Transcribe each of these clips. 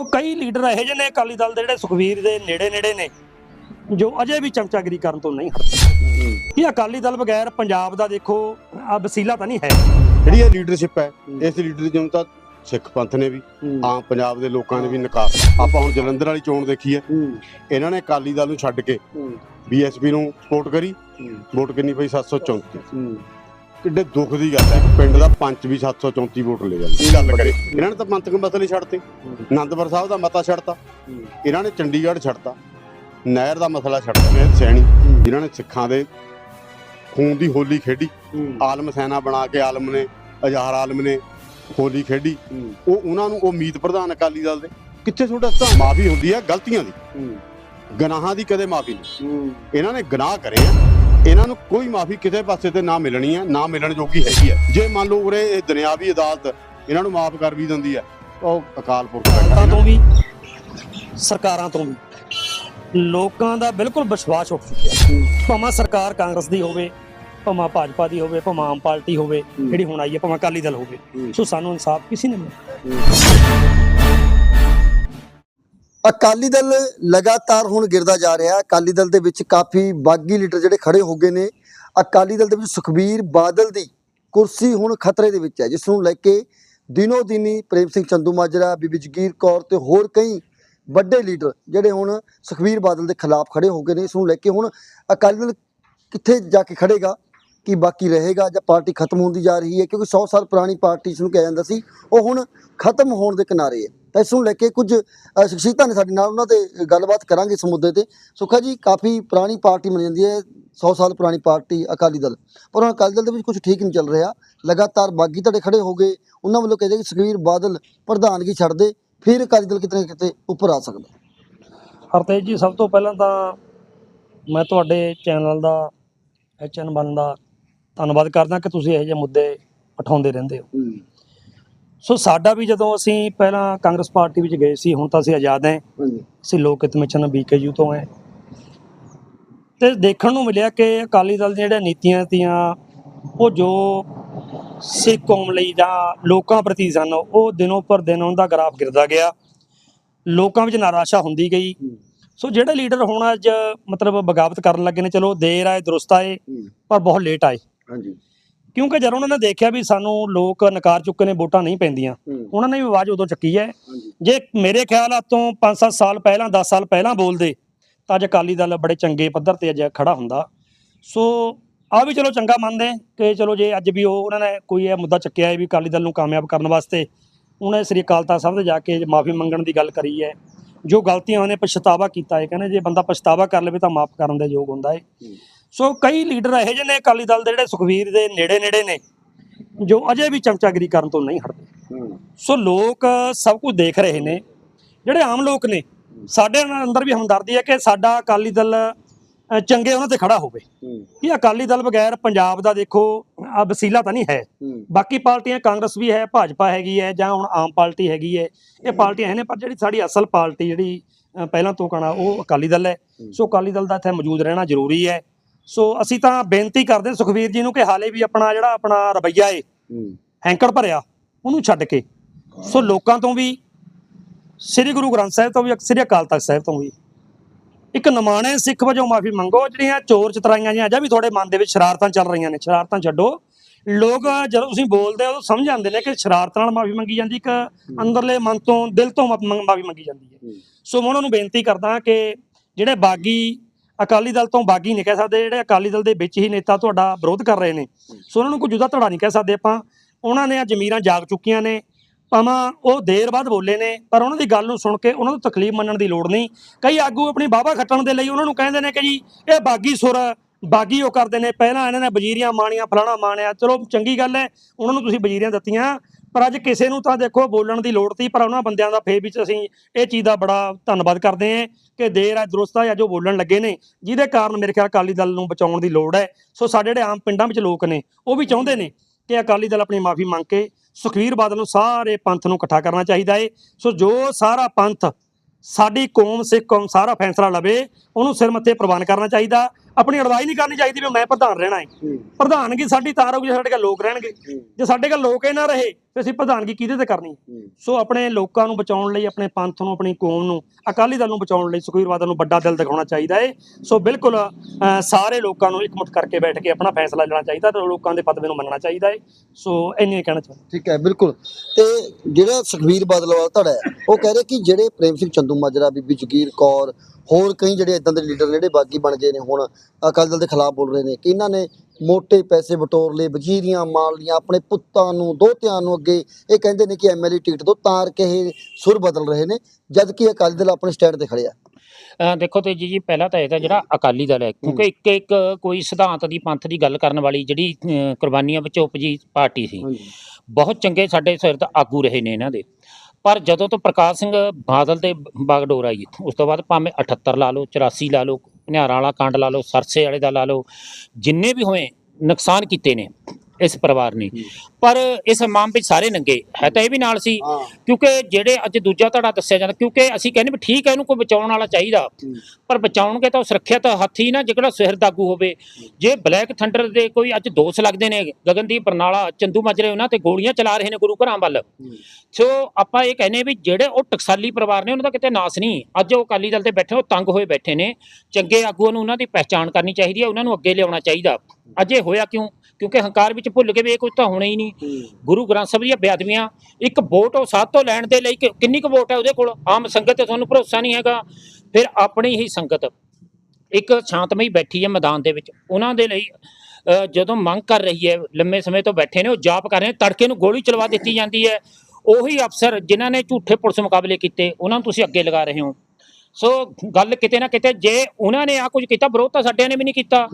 ਉਹ ਕਈ ਲੀਡਰ ਇਹੋ ਜਿਹੇ ਨੇ ਅਕਾਲੀ ਦਲ ਦੇ ਜਿਹੜੇ ਸੁਖਵੀਰ ਦੇ ਨੇੜੇ ਨੇੜੇ ਨੇ ਜੋ ਅਜੇ ਵੀ ਚਮਚਾਗਰੀ ਕਰਨ ਤੋਂ ਨਹੀਂ ਹਟਦੇ। ਇਹ ਅਕਾਲੀ ਦਲ ਬਗੈਰ ਪੰਜਾਬ ਦਾ ਦੇਖੋ ਆ ਵਸੀਲਾ ਤਾਂ ਨਹੀਂ ਹੈ। ਜਿਹੜੀ ਇਹ ਲੀਡਰਸ਼ਿਪ ਹੈ ਇਸ ਲੀਡਰਸ਼ਿਪ ਤਾਂ ਸਿੱਖ ਪੰਥ ਨੇ ਵੀ ਆਮ ਪੰਜਾਬ ਦੇ ਲੋਕਾਂ ਨੇ ਵੀ ਨਕਾਰ। ਆਪਾਂ ਹੁਣ ਜਲੰਧਰ ਵਾਲੀ ਚੋਣ ਦੇਖੀ ਹੈ। ਇਹਨਾਂ ਨੇ ਅਕਾਲੀ ਦਲ ਨੂੰ ਛੱਡ ਕੇ ਬੀਐਸਪੀ ਨੂੰ ਸਪੋਰਟ ਕਰੀ। ਵੋਟ ਕਿੰਨੀ ਪਈ? 734 ਕਿੱਡੇ ਦੁੱਖ ਦੀ ਗੱਲ ਹੈ। ਪਿੰਡ ਦਾ ਪੰਚ ਵੀ 734 ਵੋਟ ਲੈ ਜਾਂਦਾ। ਇਹ ਗੱਲ ਕਰੇ? ਇਹਨਾਂ ਨੇ ਤਾਂ ਮੰਤਕ ਮਸਲੇ ਛੱਡਤੇ। ਆਨੰਦਪੁਰ ਸਾਹਿਬ ਦਾ ਮਤਾ ਛੱਡਤਾ। ਇਹਨਾਂ ਨੇ ਚੰਡੀਗੜ੍ਹ ਛੱਡਤਾ। ਨਹਿਰ ਦਾ ਮਸਲਾ ਛੱਡਤਾ। ਨੇ ਸੈਣੀ। ਜਿਨ੍ਹਾਂ ਨੇ ਸਿੱਖਾਂ ਦੇ ਖੂਨ ਦੀ ਹੋਲੀ ਖੇਡੀ। ਆਲਮ ਸੈਨਾ ਬਣਾ ਕੇ ਆਲਮ ਨੇ ਅਜ਼ਾਹਰ ਆਲਮ ਨੇ ਹੋਲੀ ਖੇਡੀ। ਉਹ ਉਹਨਾਂ ਨੂੰ ਉਹ ਮੀਤ ਪ੍ਰਧਾਨ ਅਕਾਲੀ ਦਲ ਦੇ। ਕਿੱਥੇ ਤੁਹਾਡਾ ਤਾਂ ਮਾਫੀ ਹੁੰਦੀ ਹੈ ਗਲਤੀਆਂ ਦੀ। ਗੁਨਾਹਾਂ ਦੀ ਕਦੇ ਮਾਫੀ ਨਹੀਂ। ਇਹਨਾਂ ਨੇ ਗੁਨਾਹ ਕਰੇ ਆ। ਇਹਨਾਂ ਨੂੰ ਕੋਈ ਮਾਫੀ ਕਿਸੇ ਪਾਸੇ ਤੇ ਨਾ ਮਿਲਣੀ ਹੈ ਨਾ ਮਿਲਣ ਜੋਗੀ ਹੈਗੀ ਹੈ। ਜੇ ਮੰਨ ਲਓ ਉਰੇ ਇਹ ਦੁਨਿਆਵੀ ਅਦਾਲਤ ਇਹਨਾਂ ਨੂੰ ਮਾਫ ਕਰ ਵੀ ਦਿੰਦੀ ਹੈ ਉਹ ਅਕਾਲ ਪੁਰਖ ਇਹਨਾਂ ਤੋਂ ਵੀ ਸਰਕਾਰਾਂ ਤੋਂ ਵੀ ਲੋਕਾਂ ਦਾ ਬਿਲਕੁਲ ਵਿਸ਼ਵਾਸ ਉੱਠ ਚੁੱਕਿਆ ਭਾਵੇਂ ਸਰਕਾਰ ਕਾਂਗਰਸ ਦੀ ਹੋਵੇ ਭਾਵੇਂ ਭਾਜਪਾ ਦੀ ਹੋਵੇ ਭਾਵੇਂ ਆਮ ਪਾਰਟੀ ਹੋਵੇ ਜਿਹੜੀ ਹੁਣ ਆਈ ਹੈ ਭਾਵੇਂ ਅਕਾਲੀ ਦਲ ਹੋਵੇ ਸੋ ਸਾਨੂੰ ਇਨਸਾਫ ਕਿਸੇ ਨੇ ਮਿਲਿਆ ਅਕਾਲੀ ਦਲ ਲਗਾਤਾਰ ਹੁਣ ਗਿਰਦਾ ਜਾ ਰਿਹਾ ਅਕਾਲੀ ਦਲ ਦੇ ਵਿੱਚ ਕਾਫੀ ਬਾਗੀ ਲੀਡਰ ਜਿਹੜੇ ਖੜੇ ਹੋ ਗਏ ਨੇ। ਅਕਾਲੀ ਦਲ ਦੇ ਵਿੱਚ ਸੁਖਬੀਰ ਬਾਦਲ ਦੀ ਕੁਰਸੀ ਹੁਣ ਖਤਰੇ ਦੇ ਵਿੱਚ ਹੈ, ਜਿਸ ਨੂੰ ਲੈ ਕੇ ਦਿਨੋ ਦਿਨੀ ਪ੍ਰੇਮ ਸਿੰਘ ਚੰਦੂ ਮਾਜਰਾ, ਬੀਬੀ ਜਗੀਰ ਕੌਰ ਤੇ ਹੋਰ ਕਈ ਵੱਡੇ ਲੀਡਰ ਜਿਹੜੇ ਹੁਣ ਸੁਖਬੀਰ ਬਾਦਲ ਦੇ ਖਿਲਾਫ ਖੜੇ ਹੋ ਗਏ ਨੇ। ਇਸ ਨੂੰ ਲੈ ਕੇ ਹੁਣ ਅਕਾਲੀ ਦਲ ਕਿੱਥੇ ਜਾ ਕੇ ਖੜੇਗਾ, ਕੀ ਬਾਕੀ ਰਹੇਗਾ ਜਾਂ ਪਾਰਟੀ ਖਤਮ ਹੁੰਦੀ ਜਾ ਰਹੀ ਹੈ? ਕਿਉਂਕਿ 100 ਸਾਲ ਪੁਰਾਣੀ ਪਾਰਟੀ ਇਸ ਨੂੰ ਕਿਹਾ ਜਾਂਦਾ ਸੀ, ਉਹ ਹੁਣ ਖਤਮ ਹੋਣ ਦੇ ਕਿਨਾਰੇ ਹੈ। ਤਾਂ ਇਸ ਨੂੰ ਲੈ ਕੇ ਕੁਝ ਸ਼ਖਸੀਅਤਾਂ ਨੇ ਸਾਡੇ ਨਾਲ ਉਹਨਾਂ ਤੇ ਗੱਲਬਾਤ ਕਰਾਂਗੇ ਇਸ ਮੁੱਦੇ ਤੇ। ਸੁਖਾ ਜੀ ਕਾਫੀ ਪੁਰਾਣੀ ਪਾਰਟੀ ਮੰਨੀ ਜਾਂਦੀ ਹੈ 100 ਸਾਲ ਪੁਰਾਣੀ ਪਾਰਟੀ ਅਕਾਲੀ ਦਲ। ਪਰ ਹੁਣ ਅਕਾਲੀ ਦਲ ਦੇ ਵਿੱਚ ਕੁਝ ਠੀਕ ਨਹੀਂ ਚੱਲ ਰਿਹਾ। ਲਗਾਤਾਰ ਬਾਗੀ ਧੜੇ ਖੜੇ ਹੋ ਗਏ। ਉਹਨਾਂ ਵੱਲੋਂ ਕਹਿੰਦੇ ਕਿ ਸੁਖਬੀਰ ਬਾਦਲ ਪ੍ਰਧਾਨਗੀ ਛੱਡ ਦੇ ਫਿਰ ਅਕਾਲੀ ਦਲ ਕਿਤੇ ਕਿਤੇ ਉੱਪਰ ਆ ਸਕਦਾ ਹਰਤੇਜ ਜੀ ਸਭ ਤੋਂ ਪਹਿਲਾਂ ਤਾਂ ਮੈਂ ਤੁਹਾਡੇ ਚੈਨਲ ਦਾ ਐਚਐਨ ਬਨ ਦਾ ਧੰਨਵਾਦ ਕਰਦਾ ਕਿ ਤੁਸੀਂ ਇਹੋ ਜਿਹੇ ਮੁੱਦੇ ਉਠਾਉਂਦੇ ਰਹਿੰਦੇ ਹੋ। ਸੋ ਸਾਡਾ ਵੀ ਜਦੋਂ ਅਸੀਂ ਪਹਿਲਾਂ ਕਾਂਗਰਸ ਪਾਰਟੀ ਵਿੱਚ ਗਏ ਸੀ ਹੁਣ ਤਾਂ ਅਸੀਂ ਆਜ਼ਾਦ ਹਾਂ। ਅਸੀਂ ਲੋਕ ਹਿੱਤ ਮਿਸ਼ਨ ਬੀਕੇਯੂ ਤੋਂ ਹੈ ਤੇ ਦੇਖਣ ਨੂੰ ਮਿਲਿਆ ਕਿ ਅਕਾਲੀ ਦਲ ਦੀਆਂ ਜਿਹੜੀਆਂ ਨੀਤੀਆਂ ਤੀਆਂ ਉਹ ਜੋ ਸਿੱਖ ਕੌਮ ਲਈ ਜਾਂ ਲੋਕਾਂ ਪ੍ਰਤੀ ਸਨ ਉਹ ਦਿਨੋਂ ਪਰ ਦਿਨ ਉਹਦਾ ਗ੍ਰਾਫ ਗਿਰਦਾ ਗਿਆ। ਲੋਕਾਂ ਵਿੱਚ ਨਿਰਾਸ਼ਾ ਹੁੰਦੀ ਗਈ। ਸੋ ਜਿਹੜੇ ਲੀਡਰ ਹੁਣ ਅੱਜ ਮਤਲਬ ਬਗਾਵਤ ਕਰਨ ਲੱਗੇ ਨੇ ਚਲੋ ਦੇਰ ਆਏ ਦਰੁਸਤ ਆਏ ਪਰ ਬਹੁਤ ਲੇਟ ਆਏ। ਹਾਂਜੀ। ਕਿਉਂਕਿ ਜਦ ਉਹਨਾਂ ਨੇ ਦੇਖਿਆ ਵੀ ਸਾਨੂੰ ਲੋਕ ਨਕਾਰ ਚੁੱਕੇ ਨੇ ਵੋਟਾਂ ਨਹੀਂ ਪੈਂਦੀਆਂ ਉਹਨਾਂ ਨੇ ਵੀ ਆਵਾਜ਼ ਉਦੋਂ ਚੱਕੀ ਹੈ। ਜੇ ਮੇਰੇ ਖਿਆਲ ਤੋਂ 5-7 ਸਾਲ ਪਹਿਲਾਂ 10 ਸਾਲ ਪਹਿਲਾਂ ਬੋਲਦੇ ਤਾਂ ਅੱਜ ਅਕਾਲੀ ਦਲ ਬੜੇ ਚੰਗੇ ਪੱਧਰ ਤੇ ਅੱਜ ਖੜਾ ਹੁੰਦਾ। ਸੋ ਆ ਵੀ ਚਲੋ ਚੰਗਾ ਮੰਨਦੇ ਕਿ ਚਲੋ ਜੇ ਅੱਜ ਵੀ ਉਹ ਉਹਨਾਂ ਨੇ ਕੋਈ ਇਹ ਮੁੱਦਾ ਚੱਕਿਆ ਹੈ ਵੀ ਅਕਾਲੀ ਦਲ ਨੂੰ ਕਾਮਯਾਬ ਕਰਨ ਵਾਸਤੇ ਉਹਨੇ ਸ੍ਰੀ ਅਕਾਲ ਤਖਤ ਸਾਹਿਬ ਤੇ ਜਾ ਕੇ ਮਾਫੀ ਮੰਗਣ ਦੀ ਗੱਲ ਕਰੀ ਹੈ। ਜੋ ਗਲਤੀਆਂ ਉਹਨੇ ਪਛਤਾਵਾ ਕੀਤਾ ਹੈ ਕਹਿੰਦੇ ਜੇ ਬੰਦਾ ਪਛਤਾਵਾ ਕਰ ਲਵੇ ਤਾਂ ਮਾਫ ਕਰਨ ਦੇ ਯੋਗ ਹੁੰਦਾ ਹੈ। ਸੋ ਕਈ ਲੀਡਰ ਇਹੋ ਜਿਹੇ ਨੇ ਅਕਾਲੀ ਦਲ ਦੇ ਜਿਹੜੇ ਸੁਖਵੀਰ ਦੇ ਨੇੜੇ ਨੇੜੇ ਨੇ ਜੋ ਅਜੇ ਵੀ ਚਮਚਾਗਰੀ ਕਰਨ ਤੋਂ ਨਹੀਂ ਹਟਦੇ। ਸੋ ਲੋਕ ਸਭ ਕੁਝ ਦੇਖ ਰਹੇ ਨੇ। ਜਿਹੜੇ ਆਮ ਲੋਕ ਨੇ ਸਾਡੇ ਅੰਦਰ ਵੀ ਹਮਦਰਦੀ ਹੈ ਕਿ ਸਾਡਾ ਅਕਾਲੀ ਦਲ ਚੰਗੇ ਉਹਨਾਂ ਤੇ ਖੜਾ ਹੋਵੇ। ਕਿ ਅਕਾਲੀ ਦਲ ਬਗੈਰ ਪੰਜਾਬ ਦਾ ਦੇਖੋ ਆ ਵਸੀਲਾ ਤਾਂ ਨਹੀਂ ਹੈ। ਬਾਕੀ ਪਾਰਟੀਆਂ ਕਾਂਗਰਸ ਵੀ ਹੈ ਭਾਜਪਾ ਹੈਗੀ ਹੈ ਜਾਂ ਹੁਣ ਆਮ ਪਾਰਟੀ ਹੈਗੀ ਹੈ ਇਹ ਪਾਰਟੀਆਂ ਹੈ ਨੇ ਪਰ ਜਿਹੜੀ ਸਾਡੀ ਅਸਲ ਪਾਰਟੀ ਜਿਹੜੀ ਪਹਿਲਾਂ ਤੋਂ ਕਹਣਾ ਉਹ ਅਕਾਲੀ ਦਲ ਹੈ। ਸੋ ਅਕਾਲੀ ਦਲ ਦਾ ਇੱਥੇ ਮੌਜੂਦ ਰਹਿਣਾ ਜ਼ਰੂਰੀ ਹੈ। ਸੋ ਅਸੀਂ ਤਾਂ ਬੇਨਤੀ ਕਰਦੇ ਹਾਂ ਸੁਖਵੀਰ ਜੀ ਨੂੰ ਕਿ ਹਾਲੇ ਵੀ ਆਪਣਾ ਜਿਹੜਾ ਆਪਣਾ ਰਵੱਈਆ ਹੈ। ਹੈਂਕੜ ਭਰਿਆ ਉਹਨੂੰ ਛੱਡ ਕੇ। ਸੋ ਲੋਕਾਂ ਤੋਂ ਵੀ ਸ੍ਰੀ ਗੁਰੂ ਗ੍ਰੰਥ ਸਾਹਿਬ ਤੋਂ ਵੀ ਸ੍ਰੀ ਅਕਾਲ ਤਖਤ ਸਾਹਿਬ ਤੋਂ ਵੀ। ਇੱਕ ਨਮਾਣੇ ਸਿੱਖ ਵਜੋਂ ਮਾਫੀ ਮੰਗੋ ਜਿਹੜੀਆਂ ਚੋਰ ਚਤਰਾਈਆਂ ਜੀਆਂ ਅਜਾ ਵੀ ਤੁਹਾਡੇ ਮਨ ਦੇ ਵਿੱਚ ਸ਼ਰਾਰਤਾਂ ਚੱਲ ਰਹੀਆਂ ਨੇ ਸ਼ਰਾਰਤਾਂ ਛੱਡੋ। ਲੋਕ ਜਦੋਂ ਤੁਸੀਂ ਬੋਲਦੇ ਹੋ ਸਮਝ ਜਾਂਦੇ ਨੇ ਕਿ ਸ਼ਰਾਰਤਾਂ ਨਾਲ ਮਾਫੀ ਮੰਗੀ ਜਾਂਦੀ ਇੱਕ ਅੰਦਰਲੇ ਮਨ ਤੋਂ ਦਿਲ ਤੋਂ ਮਾਫੀ ਮੰਗੀ ਜਾਂਦੀ ਹੈ। ਸੋ ਮੈਂ ਉਹਨਾਂ ਨੂੰ ਬੇਨਤੀ ਕਰਦਾ ਕਿ ਜਿਹੜੇ ਬਾਗੀ ਅਕਾਲੀ ਦਲ ਤੋਂ ਬਾਗੀ ਨਹੀਂ ਕਹਿ ਸਕਦੇ, ਜਿਹੜੇ ਅਕਾਲੀ ਦਲ ਦੇ ਵਿੱਚ ਹੀ ਨੇਤਾ ਤੁਹਾਡਾ ਵਿਰੋਧ ਕਰ ਰਹੇ ਨੇ। ਸੋ ਉਹਨਾਂ ਨੂੰ ਕੋਈ ਜੁਦਾ ਧੜਾ ਨਹੀਂ ਕਹਿ ਸਕਦੇ ਆਪਾਂ। ਉਹਨਾਂ ਨੇ ਜ਼ਮੀਰਾਂ ਜਾਗ ਚੁੱਕੀਆਂ ਨੇ। ਭਾਵੇਂ ਉਹ ਦੇਰ ਬਾਅਦ ਬੋਲੇ ਨੇ, ਪਰ ਉਹਨਾਂ ਦੀ ਗੱਲ ਨੂੰ ਸੁਣ ਕੇ ਉਹਨਾਂ ਨੂੰ ਤਕਲੀਫ ਮੰਨਣ ਦੀ ਲੋੜ ਨਹੀਂ। ਕਈ ਆਗੂ ਆਪਣੀ ਬਾਬਾ ਖੱਟਣ ਦੇ ਲਈ ਉਹਨਾਂ ਨੂੰ ਕਹਿੰਦੇ ਨੇ ਕਿ ਜੀ, ਇਹ ਬਾਗੀ ਸੁਰ, ਬਾਗੀ ਉਹ ਕਰਦੇ ਨੇ। ਪਹਿਲਾਂ ਇਹਨਾਂ ਨੇ ਵਜ਼ੀਰੀਆਂ ਮਾਣੀਆਂ, ਫਲਾਣਾ ਮਾਣਿਆ। ਚਲੋ ਚੰਗੀ ਗੱਲ ਹੈ, ਉਹਨਾਂ ਨੂੰ ਤੁਸੀਂ ਵਜ਼ੀਰੀਆਂ ਦਿੱਤੀਆਂ। ਪਰ ਅੱਜ ਕਿਸੇ ਨੂੰ ਤਾਂ ਦੇਖੋ ਬੋਲਣ ਦੀ ਲੋੜ ਸੀ, ਪਰ ਉਹਨਾਂ ਬੰਦਿਆਂ ਦਾ ਫੇਰ ਵਿੱਚ ਅਸੀਂ ਇਹ ਚੀਜ਼ ਦਾ ਬੜਾ ਧੰਨਵਾਦ ਕਰਦੇ ਹਾਂ ਕਿ ਦੇਰ ਆ ਦਰੁਸਤ ਆ ਜੋ ਬੋਲਣ ਲੱਗੇ ਨੇ, ਜਿਹਦੇ ਕਾਰਨ ਮੇਰੇ ਖਿਆਲ ਅਕਾਲੀ ਦਲ ਨੂੰ ਬਚਾਉਣ ਦੀ ਲੋੜ ਹੈ। ਸੋ ਸਾਡੇ ਜਿਹੜੇ ਆਮ ਪਿੰਡਾਂ ਵਿੱਚ ਲੋਕ ਨੇ, ਉਹ ਵੀ ਚਾਹੁੰਦੇ ਨੇ ਕਿ ਅਕਾਲੀ ਦਲ ਆਪਣੀ ਮਾਫੀ ਮੰਗ ਕੇ ਸੁਖਵੀਰ ਬਾਦਲ ਨੂੰ ਸਾਰੇ ਪੰਥ ਨੂੰ ਇਕੱਠਾ ਕਰਨਾ ਚਾਹੀਦਾ ਏ। ਸੋ ਜੋ ਸਾਰਾ ਪੰਥ, ਸਾਡੀ ਕੌਮ, ਸਿੱਖ ਕੌਮ, ਸਾਰਾ ਫੈਸਲਾ ਲਵੇ, ਉਹਨੂੰ ਸਿਰ ਮੱਥੇ ਪ੍ਰਵਾਨ ਕਰਨਾ ਚਾਹੀਦਾ। ਆਪਣੀ ਅਡਵਾਈਸ ਨਹੀਂ ਕਰਨੀ ਚਾਹੀਦੀ ਵੀ ਮੈਂ ਪ੍ਰਧਾਨ ਰਹਿਣਾ ਹੈ। ਪ੍ਰਧਾਨਗੀ ਸਾਡੀ ਤਾਂ ਰਹੂਗੀ ਸਾਡੇ ਕੋਲ ਲੋਕ ਰਹਿਣਗੇ। ਜੇ ਸਾਡੇ ਕੋਲ ਲੋਕ ਹੀ ਨਾ ਰਹੇ ਤੇ ਅਸੀਂ ਪ੍ਰਧਾਨਗੀ ਕਿਹਦੇ ਤੇ ਕਰਨੀ ਸੋ ਆਪਣੇ ਲੋਕਾਂ ਨੂੰ ਬਚਾਉਣ ਲਈ ਆਪਣੇ ਪੰਥ ਨੂੰ ਆਪਣੀ ਕੌਮ ਨੂੰ ਅਕਾਲੀ ਦਲ ਨੂੰ ਬਚਾਉਣ ਲਈ ਸੁਖਬੀਰ ਬਾਦਲ ਨੂੰ ਵੱਡਾ ਦਿਲ ਦਿਖਾਉਣਾ ਚਾਹੀਦਾ ਹੈ। ਸੋ ਬਿਲਕੁਲ ਸਾਰੇ ਲੋਕਾਂ ਨੂੰ ਇਕਮੁੱਠ ਕਰਕੇ ਬੈਠ ਕੇ ਆਪਣਾ ਫੈਸਲਾ ਲੈਣਾ ਚਾਹੀਦਾ ਤੇ ਲੋਕਾਂ ਦੇ ਫਤਵੇ ਨੂੰ ਮੰਨਣਾ ਚਾਹੀਦਾ ਹੈ। ਸੋ ਇੰਨੇ ਕਹਿਣਾ ਚਾਹੁੰਦਾ। ਠੀਕ ਹੈ ਬਿਲਕੁਲ। ਤੇ ਜਿਹੜਾ ਸੁਖਬੀਰ ਬਾਦਲ ਵਾਲਾ ਧੜਾ ਉਹ ਕਹਿ ਰਿਹਾ ਕਿ ਜਿਹੜੇ ਪ੍ਰੇਮ ਸਿੰਘ ਚੰਦੂ ਮਾਜਰਾ ਬੀਬੀ ਜਗੀਰ ਕੌਰ ਹੋਰ ਕਈ ਜਿਹੜੇ ਇਦਾਂ ਦੇ ਲੀਡਰ ਜਿਹੜੇ ਬਾਗੀ ਬਣ ਗਏ ਨੇ ਹੁਣ ਅਕਾਲੀ ਦਲ ਦੇ ਖਿਲਾਫ ਬੋਲ ਰਹੇ ਨੇ ਕਿ ਇਹਨਾਂ ਨੇ ਮੋٹے ਪੈਸੇ ਬਟੋਰ ਲਏ ਵਜ਼ੀਰੀਆਂ ਮਾਰ ਲੀਆਂ ਆਪਣੇ ਪੁੱਤਾਂ ਨੂੰ ਦੋਹਤਿਆਂ ਨੂੰ ਅੱਗੇ ਇਹ ਕਹਿੰਦੇ ਨੇ ਕਿ ਐਮਐਲਏ ਟਿਕਟ ਤੋਂ ਤਾਰ ਕੇ ਇਹ ਸੁਰ ਬਦਲ ਰਹੇ ਨੇ ਜਦ ਕਿ ਅਕਾਲੀ ਦਲ ਆਪਣੇ ਸਟੈਂਡ ਤੇ ਖੜਿਆ ਦੇਖੋ ਤੇ ਜੀ ਜੀ ਪਹਿਲਾਂ ਤਾਂ ਇਹਦਾ ਜਿਹੜਾ ਅਕਾਲੀ ਦਲ ਹੈ ਕਿਉਂਕਿ ਇੱਕ ਇੱਕ ਕੋਈ ਸਿਧਾਂਤ ਦੀ ਪੰਥ ਦੀ ਗੱਲ ਕਰਨ ਵਾਲੀ ਜਿਹੜੀ ਕੁਰਬਾਨੀਆਂ ਵਿੱਚ ਉਪਜੀ ਪਾਰਟੀ ਸੀ ਬਹੁਤ ਚੰਗੇ ਸਾਡੇ ਸਿਰ ਦਾ ਆਗੂ ਰਹੇ ਨੇ ਇਹਨਾਂ ਦੇ। ਪਰ ਜਦੋਂ ਤੋਂ ਪ੍ਰਕਾਸ਼ ਸਿੰਘ ਬਾਦਲ ਦੇ ਬਾਗਡੋਰ ਆਈ ਉਸ ਤੋਂ ਬਾਅਦ ਭਾਵੇਂ 78 ਲਾ ਲਓ 84 ਲਾ ਲਓ ਨਿਹਾਰਾਂ ਵਾਲਾ ਕਾਂਡ ਲਾ ਲਓ, ਸਰਸੇ ਵਾਲੇ ਦਾ ਲਾ ਲਓ, ਜਿੰਨੇ ਵੀ ਹੋਏ ਨੁਕਸਾਨ ਕੀਤੇ ਨੇ ਇਸ ਪਰਿਵਾਰ ਨੇ। ਪਰ ਇਸ ਮਾਮ ਵਿੱਚ ਸਾਰੇ ਨੰਗੇ। ਹੈ ਤਾਂ ਇਹ ਵੀ ਨਾਲ ਸੀ। ਕਿਉਂਕਿ ਜਿਹੜੇ ਅੱਜ ਦੂਜਾ ਧੜਾ ਦੱਸਿਆ ਜਾਂਦਾ ਕਿਉਂਕਿ ਅਸੀਂ ਕਹਿੰਦੇ ਵੀ ਠੀਕ ਹੈ ਇਹਨੂੰ ਕੋਈ ਬਚਾਉਣ ਵਾਲਾ ਚਾਹੀਦਾ। ਪਰ ਬਚਾਉਣਗੇ ਤਾਂ ਉਹ ਸੁਰੱਖਿਅਤ ਹੱਥੀ ਨਾ ਜਿਹੜਾ ਸਿਰ ਦਾਗੂ ਹੋਵੇ। ਜੇ ਬਲੈਕ ਥੰਡਰ ਦੇ ਕੋਈ ਅੱਜ ਦੋਸ਼ ਲੱਗਦੇ ਨੇ ਗਗਨਦੀਪ ਬਰਨਾਲਾ ਚੰਦੂ ਮਾਜਰੇ ਉਹਨਾਂ ਤੇ ਗੋਲੀਆਂ ਚਲਾ ਰਹੇ ਨੇ ਗੁਰੂ ਘਰਾਂ ਵੱਲ। ਸੋ ਆਪਾਂ ਇਹ ਕਹਿੰਦੇ ਵੀ ਜਿਹੜੇ ਉਹ ਟਕਸਾਲੀ ਪਰਿਵਾਰ ਨੇ ਉਹਨਾਂ ਦਾ ਕਿਤੇ ਨਾਸ ਨਹੀਂ। ਅੱਜ ਉਹ ਅਕਾਲੀ ਦਲ ਤੇ ਬੈਠੇ ਉਹ ਤੰਗ ਹੋਏ ਬੈਠੇ ਨੇ। ਚੰਗੇ ਆਗੂਆਂ ਨੂੰ ਉਹਨਾਂ ਦੀ ਪਹਿਚਾਣ ਕਰਨੀ ਚਾਹੀਦੀ ਹੈ ਉਹਨਾਂ ਨੂੰ ਅੱਗੇ ਲਿਆਉਣਾ ਚਾਹੀਦਾ। ਅੱਜ ਇਹ ਹੋਇਆ ਕਿਉਂ? ਕਿਉਂਕਿ ਹੰਕਾਰ ਵਿੱਚ ਭੁੱਲ ਕੇ ਵੀ ਇਹ ਕੁਝ ਤਾਂ ਹੋਣਾ ਹੀ ਨਹੀਂ। ਗੁਰੂ ਗ੍ਰੰਥ ਸਾਹਿਬ ਦੀਆਂ ਬੇਅਦਬੀਆਂ ਇੱਕ ਵੋਟ ਉਹ ਸਾਧ ਤੋਂ ਲੈਣ ਦੇ ਲਈ ਕਿ- ਕਿੰਨੀ ਕੁ ਵੋਟ ਹੈ ਉਹਦੇ ਕੋਲ? ਆਮ ਸੰਗਤ ਤੇ ਤੁਹਾਨੂੰ ਭਰੋਸਾ ਨਹੀਂ ਹੈਗਾ। ਫਿਰ ਆਪਣੀ ਹੀ ਸੰਗਤ ਇੱਕ ਸ਼ਾਂਤਮਈ ਬੈਠੀ ਹੈ ਮੈਦਾਨ ਦੇ ਵਿੱਚ। ਉਹਨਾਂ ਦੇ ਲਈ ਅ, ਜਦੋਂ ਮੰਗ ਕਰ ਰਹੀ ਹੈ ਲੰਮੇ ਸਮੇਂ ਤੋਂ ਬੈਠੇ ਨੇ ਉਹ ਜਾਪ ਕਰ ਰਹੇ ਨੇ ਤੜਕੇ ਨੂੰ ਗੋਲੀ ਚਲਵਾ ਦਿੱਤੀ ਜਾਂਦੀ ਹੈ। ਉਹੀ ਅਫਸਰ ਜਿਨ੍ਹਾਂ ਨੇ ਝੂਠੇ ਪੁਲਿਸ ਮੁਕਾਬਲੇ ਕੀਤੇ ਉਹਨਾਂ ਨੂੰ ਤੁਸੀਂ ਅੱਗੇ ਲਗਾ ਰਹੇ ਹੋ। ਸੋ ਗੱਲ ਕਿਤੇ ਨਾ ਕਿਤੇ ਜੇ ਉਹਨਾਂ ਨੇ ਆ ਕੁਝ ਕੀਤਾ ਵਿਰੋਧ ਤਾਂ ਸਾਡਿਆਂ ਨੇ ਵੀ ਨਹੀਂ ਕੀਤਾ।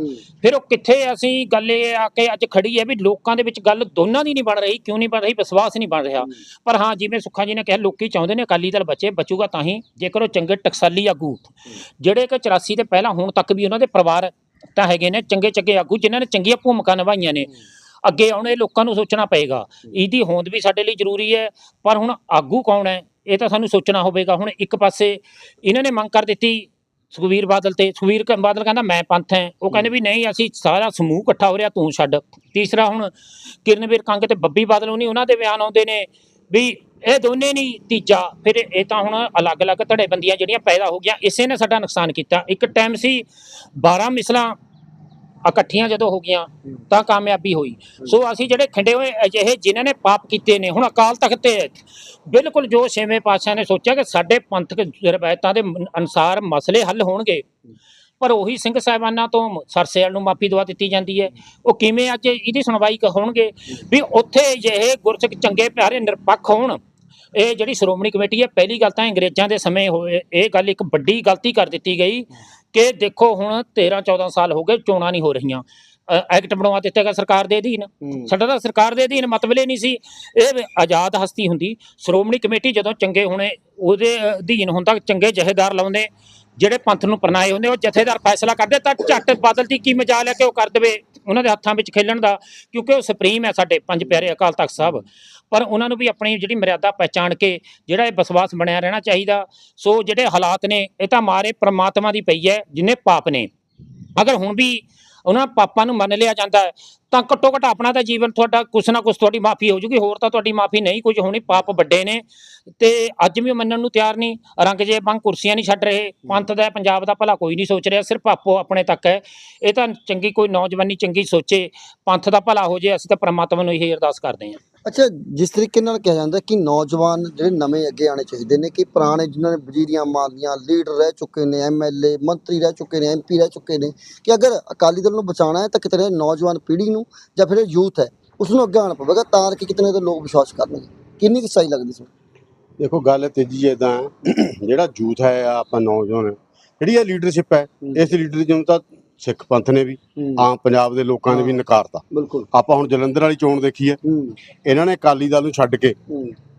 ਫਿਰ ਉਹ ਕਿੱਥੇ ਅਸੀਂ ਗੱਲ ਇਹ ਆ ਕੇ ਅੱਜ ਖੜੀ ਹੈ ਵੀ ਲੋਕਾਂ ਦੇ ਵਿੱਚ ਗੱਲ ਦੋਨਾਂ ਦੀ ਨਹੀਂ ਬਣ ਰਹੀ ਕਿਉਂ ਨਹੀਂ ਬਣ ਰਹੀ ਵਿਸ਼ਵਾਸ ਨਹੀਂ ਬਣ ਰਿਹਾ। ਪਰ ਹਾਂ ਜਿਵੇਂ ਸੁੱਖਾ ਜੀ ਨੇ ਕਿਹਾ ਲੋਕੀ ਚਾਹੁੰਦੇ ਨੇ ਅਕਾਲੀ ਦਲ ਬਚੇ ਬਚੂਗਾ ਤਾਂ ਹੀ ਜੇਕਰ ਉਹ ਚੰਗੇ ਟਕਸਾਲੀ ਆਗੂ। ਜਿਹੜੇ ਕਿ 84 ਦੇ ਪਹਿਲਾਂ ਹੁਣ ਤੱਕ ਵੀ ਉਹਨਾਂ ਦੇ ਪਰਿਵਾਰ ਤਾਂ ਹੈਗੇ ਨੇ ਚੰਗੇ ਚੰਗੇ ਆਗੂ ਜਿਨ੍ਹਾਂ ਨੇ ਚੰਗੀਆਂ ਭੂਮਿਕਾ ਨਿਭਾਈਆਂ ਨੇ। ਅੱਗੇ ਆਉਣ ਲੋਕਾਂ ਨੂੰ ਸੋਚਣਾ ਪਏਗਾ। ਇਹਦੀ ਹੋਂਦ ਵੀ ਸਾਡੇ ਲਈ ਜ਼ਰੂਰੀ ਹੈ ਪਰ ਹੁਣ ਆਗੂ ਕੌਣ ਹੈ? ਇਹ ਤਾਂ ਸਾਨੂੰ ਸੋਚਣਾ ਹੋਵੇਗਾ। ਹੁਣ ਇੱਕ ਪਾਸੇ ਇਹਨਾਂ ਨੇ ਮੰਗ ਕਰ ਦਿੱਤੀ ਸੁਖਵੀਰ ਬਾਦਲ ਤੇ ਸੁਖਵੀਰ ਕ- ਬਾਦਲ ਕਹਿੰਦਾ, ਮੈਂ ਪੰਥ ਹੈ। ਉਹ ਕਹਿੰਦੇ ਵੀ, ਨਹੀਂ, ਅਸੀਂ ਸਾਰਾ ਸਮੂਹ ਇਕੱਠਾ ਹੋ ਰਿਹਾ, ਤੂੰ ਛੱਡ। ਤੀਸਰਾ ਹੁਣ ਕਿਰਨਵੀਰ ਕੰਗ ਤੇ ਬੱਬੀ ਬਾਦਲ ਉਹ ਨਹੀਂ ਉਹਨਾਂ ਦੇ ਬਿਆਨ ਆਉਂਦੇ ਨੇ ਵੀ ਇਹ ਦੋਨੇ ਨਹੀਂ ਤੀਜਾ, ਫਿਰ ਇਹ ਤਾਂ ਹੁਣ ਅਲੱਗ-ਅਲੱਗ ਧੜੇਬੰਦੀਆਂ ਜਿਹੜੀਆਂ ਪੈਦਾ ਹੋ ਗਈਆਂ, ਇਸੇ ਨੇ ਸਾਡਾ ਨੁਕਸਾਨ ਕੀਤਾ। ਇੱਕ ਟਾਈਮ ਸੀ 12 ਮਿਸਲਾਂ ਇਕੱਠੀਆਂ ਜਦੋਂ ਹੋ ਗਈਆਂ ਤਾਂ ਕਾਮਯਾਬੀ ਹੋਈ। ਸੋ ਅਸੀਂ ਜਿਹੜੇ ਖੰਡੇ ਹੋਏ ਅਜਿਹੇ ਜਿਨ੍ਹਾਂ ਨੇ ਪਾਪ ਕੀਤੇ ਨੇ ਹੁਣ ਅਕਾਲ ਤਖਤ ਤੇ। ਬਿਲਕੁਲ ਜੋ ਛੇਵੇਂ ਪਾਤਸ਼ਾਹ ਨੇ ਸੋਚਿਆ ਕਿ ਸਾਡੇ ਪੰਥਕ ਰਵਾਇਤਾਂ ਦੇ ਅਨੁਸਾਰ ਮਸਲੇ ਹੱਲ ਹੋਣਗੇ ਪਰ ਉਹੀ ਸਿੰਘ ਸਾਹਿਬਾਨਾਂ ਤੋਂ ਸਰਸੇਲ ਨੂੰ ਮਾਫੀ ਦਵਾ ਦਿੱਤੀ ਜਾਂਦੀ ਹੈ। ਉਹ ਕਿਵੇਂ ਅੱਜ ਇਹਦੀ ਸੁਣਵਾਈ ਹੋਣਗੇ? ਵੀ ਉੱਥੇ ਜਿਹੇ ਗੁਰਸਿੱਖ ਚੰਗੇ ਪਿਆਰੇ ਨਿਰਪੱਖ ਹੋਣ ਇਹ ਜਿਹੜੀ ਸ਼੍ਰੋਮਣੀ ਕਮੇਟੀ ਹੈ ਪਹਿਲੀ ਗੱਲ ਤਾਂ ਅੰਗਰੇਜ਼ਾਂ ਦੇ ਸਮੇਂ ਹੋਏ ਇਹ ਗੱਲ ਇੱਕ ਵੱਡੀ ਗਲਤੀ ਕਰ ਦਿੱਤੀ ਗਈ। ਕਿ ਦੇਖੋ ਹੁਣ 13 14 ਸਾਲ ਹੋ ਗਏ ਚੋਣਾਂ ਨਹੀਂ ਹੋ ਰਹੀਆਂ। ਐਕਟ ਬਣਵਾ ਦਿੱਤਾ ਗਿਆ ਸਰਕਾਰ ਦੇ ਅਧੀਨ। ਸਾਡਾ ਤਾਂ ਸਰਕਾਰ ਦੇ ਅਧੀਨ ਮਤਲਬ ਹੀ ਨਹੀਂ ਸੀ। ਇਹ ਆਜ਼ਾਦ ਹਸਤੀ ਹੁੰਦੀ। ਸ਼੍ਰੋਮਣੀ ਕਮੇਟੀ ਜਦੋਂ ਚੰਗੇ ਹੋਣੇ ਉਹਦੇ ਅਧੀਨ ਹੁੰਦਾ ਚੰਗੇ ਜਹੇਦਾਰ ਲਾਉਂਦੇ। ਜਿਹੜੇ ਪੰਥ ਨੂੰ ਪਰਨਾਏ ਹੁੰਦੇ, ਉਹ ਜਥੇਦਾਰ ਫੈਸਲਾ ਕਰਦੇ, ਤਾਂ ਝੱਟ ਬਾਦਲ ਦੀ ਕੀ ਮਜਾਲ ਹੈ ਕਿ ਉਹ ਕਰ ਦੇਵੇ? ਉਹਨਾਂ ਦੇ ਹੱਥਾਂ ਵਿੱਚ ਖੇਲਣ ਦਾ, ਕਿਉਂਕਿ ਉਹ ਸੁਪਰੀਮ ਹੈ ਸਾਡੇ ਪੰਜ ਪਿਆਰੇ ਅਕਾਲ ਤਖਤ ਸਾਹਿਬ। ਪਰ ਉਹਨਾਂ ਨੂੰ ਵੀ ਆਪਣੀ ਜਿਹੜੀ ਮਰਿਆਦਾ ਪਹਿਚਾਣ ਕੇ, ਜਿਹੜਾ ਇਹ ਵਿਸ਼ਵਾਸ ਬਣਿਆ ਰਹਿਣਾ ਚਾਹੀਦਾ। ਸੋ ਜਿਹੜੇ ਹਾਲਾਤ ਨੇ, ਇਹ ਤਾਂ ਮਾਰੇ ਪ੍ਰਮਾਤਮਾ ਦੀ ਪਈ ਹੈ, ਜਿਨੇ ਪਾਪ ਨੇ। ਅਗਰ ਹੁਣ ਵੀ ਉਹਨਾਂ ਪਾਪਾਂ ਨੂੰ ਮੰਨ ਲਿਆ ਜਾਂਦਾ ਹੈ। ਤਾਂ ਘੱਟੋ ਘੱਟ ਆਪਣਾ ਤਾਂ ਜੀਵਨ ਤੁਹਾਡਾ ਕੁਛ ਨਾ ਕੁਛ ਤੁਹਾਡੀ ਮਾਫੀ ਹੋ ਜੂਗੀ, ਹੋਰ ਤਾਂ ਤੁਹਾਡੀ ਮਾਫੀ ਨਹੀਂ ਕੁਝ ਹੋਣੀ, ਪਾਪ ਵੱਡੇ ਨੇ। ਤੇ ਅੱਜ ਵੀ ਮੰਨਣ ਨੂੰ ਤਿਆਰ ਨਹੀਂ। ਰੰਗ ਜੇ ਬੰਗ ਕੁਰਸੀਆਂ ਨਹੀਂ ਛੱਡ ਰਹੇ, ਪੰਥ ਦਾ ਪੰਜਾਬ ਦਾ ਭਲਾ ਕੋਈ ਨਹੀਂ ਸੋਚ ਰਿਹਾ, ਸਿਰਫ ਆਪੋ ਆਪਣੇ ਤੱਕ ਹੈ। ਇਹ ਤਾਂ ਚੰਗੀ ਕੋਈ ਨੌਜਵਾਨੀ ਚੰਗੀ ਸੋਚੇ, ਪੰਥ ਦਾ ਭਲਾ ਹੋ ਜੇ, ਅਸੀਂ ਤਾਂ ਪ੍ਰਮਾਤਮਾ ਨੂੰ ਇਹ ਅਰਦਾਸ ਕਰਦੇ ਹਾਂ। ਅੱਛਾ ਜਿਸ ਤਰੀਕੇ ਨਾਲ ਕਿਹਾ ਜਾਂਦਾ ਕਿ ਨੌਜਵਾਨ ਜਿਹੜੇ ਨਵੇਂ ਅੱਗੇ ਆਣੇ ਚਾਹੀਦੇ ਨੇ ਕਿ ਪੁਰਾਣੇ ਜਿਨ੍ਹਾਂ ਨੇ ਵਜ਼ੀਰੀਆਂ ਮਾਰਲੀਆਂ ਲੀਡਰ ਰਹਿ ਚੁੱਕੇ ਨੇ ਐਮਐਲਏ ਮੰਤਰੀ ਰਹਿ ਚੁੱਕੇ ਨੇ ਐਮਪੀ ਰਹਿ ਚੁੱਕੇ ਨੇ ਕਿ ਅਗਰ ਅਕਾਲੀ ਦਲ ਨੂੰ ਬਚਾਉਣਾ ਹੈ ਤਾਂ ਕਿਤੇ ਨਾ ਨੌਜਵਾਨ ਪੀੜ੍ਹੀ ਨੂੰ ਜਾਂ ਫਿਰ ਯੂਥ ਹੈ ਉਸ ਨੂੰ ਅੱਗੇ ਆਉਣਾ ਪਵੇਗਾ ਤਾਂ ਕਿ ਕਿਤੇ ਨਾ ਕਿਤੇ ਲੋਕ ਵਿਸ਼ਵਾਸ ਕਰਨਗੇ ਕਿੰਨੀ ਕੁ ਸਹੀ ਲੱਗਦੀ ਸੀ ਦੇਖੋ ਗੱਲ ਤੇਜੀ ਇਦਾਂ ਜਿਹੜਾ ਯੂਥ ਹੈ ਆਪਾਂ ਨੌਜਵਾਨ ਜਿਹੜੀ ਇਹ ਲੀਡਰਸ਼ਿਪ ਹੈ ਇਸ ਲੀਡਰਸ਼ਿਪ ਨੂੰ ਤਾਂ ਸਿੱਖ ਪੰਥ ਨੇ ਵੀ ਆਮ ਪੰਜਾਬ ਦੇ ਲੋਕਾਂ ਨੇ ਵੀ ਨਕਾਰਤਾ। ਬਿਲਕੁਲ। ਆਪਾਂ ਹੁਣ ਜਲੰਧਰ ਵਾਲੀ ਚੋਣ ਦੇਖੀ ਹੈ। ਇਹਨਾਂ ਨੇ ਅਕਾਲੀ ਦਲ ਨੂੰ ਛੱਡ ਕੇ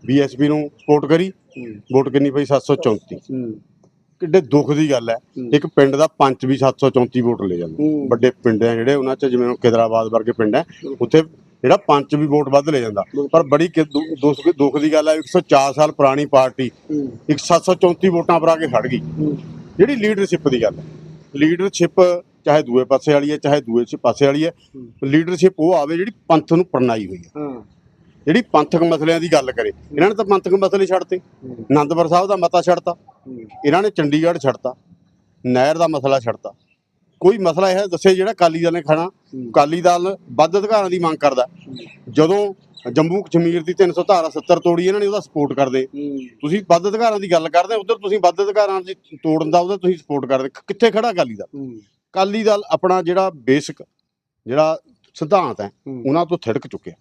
ਬੀਐਸਪੀ ਨੂੰ ਸਪੋਰਟ ਕਰੀ ਵੋਟ ਕਿੰਨੀ ਪਈ? 734 ਹੂੰ। ਕਿੱਡੇ ਦੁੱਖ ਦੀ ਗੱਲ ਹੈ। ਇੱਕ ਪਿੰਡ ਦਾ ਪੰਚ ਵੀ 734 ਵੋਟ ਲੈ ਜਾਂਦਾ। ਵੱਡੇ ਪਿੰਡ ਆ ਜਿਹੜੇ ਉਹਨਾਂ ਚ ਜਿਵੇਂ ਹੁਣ ਖਿਦਰਾਬਾਦ ਵਰਗੇ ਪਿੰਡ ਹੈ ਉੱਥੇ ਜਿਹੜਾ ਪੰਚ ਵੀ ਵੋਟ ਵੱਧ ਲੈ ਜਾਂਦਾ। ਪਰ ਬੜੀ ਦੁੱਖ ਦੀ ਗੱਲ ਹੈ 104 ਸਾਲ ਪੁਰਾਣੀ ਪਾਰਟੀ ਹੂੰ। ਇੱਕ 734 ਵੋਟਾਂ ਪਰ ਆ ਕੇ ਖੜ ਗਈ। ਜਿਹੜੀ ਲੀਡਰਸ਼ਿਪ ਦੀ ਗੱਲ ਹੈ। ਲੀਡਰਸ਼ਿਪ ਚਾਹੇ ਦੂਏ ਪਾਸੇ ਵਾਲੀ ਹੈ ਚਾਹੇ ਦੂਏ ਪਾਸੇ ਵਾਲੀ ਹੈ ਲੀਡਰਸ਼ਿਪ ਉਹ ਆਵੇ ਜਿਹੜੀ ਪੰਥ ਨੂੰ ਪ੍ਰਣਾਈ ਹੋਈ ਹੈ। ਹਾਂ। ਜਿਹੜੀ ਪੰਥਕ ਮਸਲਿਆਂ ਦੀ ਗੱਲ ਕਰੇ। ਇਹਨਾਂ ਨੇ ਤਾਂ ਪੰਥਕ ਮਸਲੇ ਛੱਡਤੇ। ਆਨੰਦਪੁਰ ਸਾਹਿਬ ਦਾ ਮਤਾ ਛੱਡਤਾ। ਇਹਨਾਂ ਨੇ ਚੰਡੀਗੜ੍ਹ ਛੱਡਤਾ। ਨਹਿਰ ਦਾ ਮਸਲਾ ਛੱਡਤਾ। ਕੋਈ ਮਸਲਾ ਇਹ ਦੱਸੇ ਜਿਹੜਾ ਕਾਲੀ ਦਲ ਨੇ ਖਾਣਾ। ਕਾਲੀ ਦਲ ਵੱਧ ਅਧਿਕਾਰਾਂ ਦੀ ਮੰਗ ਕਰਦਾ। ਜਦੋਂ ਜੰਮੂ ਕਸ਼ਮੀਰ ਦੀ 300 ਧਾਰਾ 70 ਤੋੜੀ ਇਹਨਾਂ ਨੇ ਉਹਦਾ ਸਪੋਰਟ ਕਰਦੇ। ਤੁਸੀਂ ਵੱਧ ਅਧਿਕਾਰਾਂ ਦੀ ਗੱਲ ਕਰਦੇ ਉਧਰ ਤੁਸੀਂ ਵੱਧ ਅਧਿਕਾਰਾਂ ਦੀ ਤੋੜਨ ਦਾ ਉਹਦਾ ਤੁਸੀਂ ਸਪੋਰਟ ਕਰਦੇ। ਕਿੱਥੇ ਖੜਾ ਅਕਾਲੀ ਦਲ? ਅਕਾਲੀ ਦਲ ਆਪਣਾ ਜਿਹੜਾ ਬੇਸਿਕ ਜਿਹੜਾ ਸਿਧਾਂਤ ਹੈ ਉਹਨਾਂ ਤੋਂ ਥਿੜਕ ਚੁੱਕਿਆ।